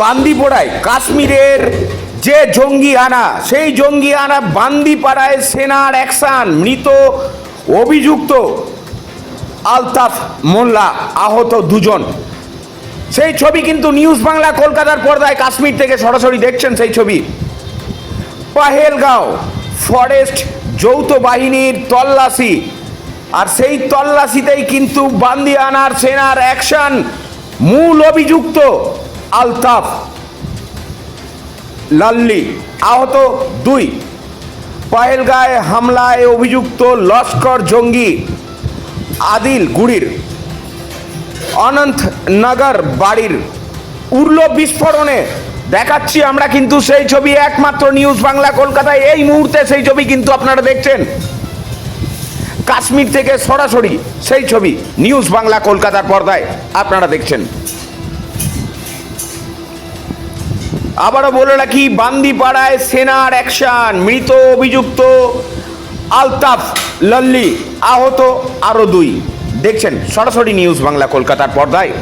বান্দিপোড়ায়, কাশ্মীরের যে জঙ্গি আনা সেই জঙ্গি আনা বান্দিপাড়ায় সেনার অ্যাকশন, মৃত অভিযুক্ত আলতাফ মোল্লা আহত দুজন। সেই ছবি কিন্তু নিউজ বাংলা কলকাতার পর্দায় কাশ্মীর থেকে সরাসরি দেখছেন সেই ছবি। পাহেলগাঁও ফরেস্ট যৌথ বাহিনীর তল্লাশি। আর সেই তল্লাশিতেই কিন্তু বান্দিয়ানার সেনার অ্যাকশন, মূল অভিযুক্ত আলতাফ, লাল্লি, আহত দুই। পাহেলগাঁয় হামলায় অভিযুক্ত লস্কর জঙ্গি আদিল গুড়ির। অনন্তনগর বাড়ির উড়ল বিস্ফোরণে দেখাচ্ছি আমরা কিন্তু সেই ছবি, একমাত্র নিউজ বাংলা কলকাতায়। এই মুহূর্তে সেই ছবি কিন্তু আপনারা দেখছেন। কাশ্মীর থেকে সরাসরি সেই ছবি নিউজ বাংলা কলকাতার পর্দায় আপনারা দেখছেন। আবারও বলে রাখি, বান্দিপাড়ায় সেনার অ্যাকশন মৃত অভিযুক্ত আলতাফ লল্লি, আহত আরও দুই। দেখছেন, সরাসরি নিউজ বাংলা কলকাতার পর্দায়।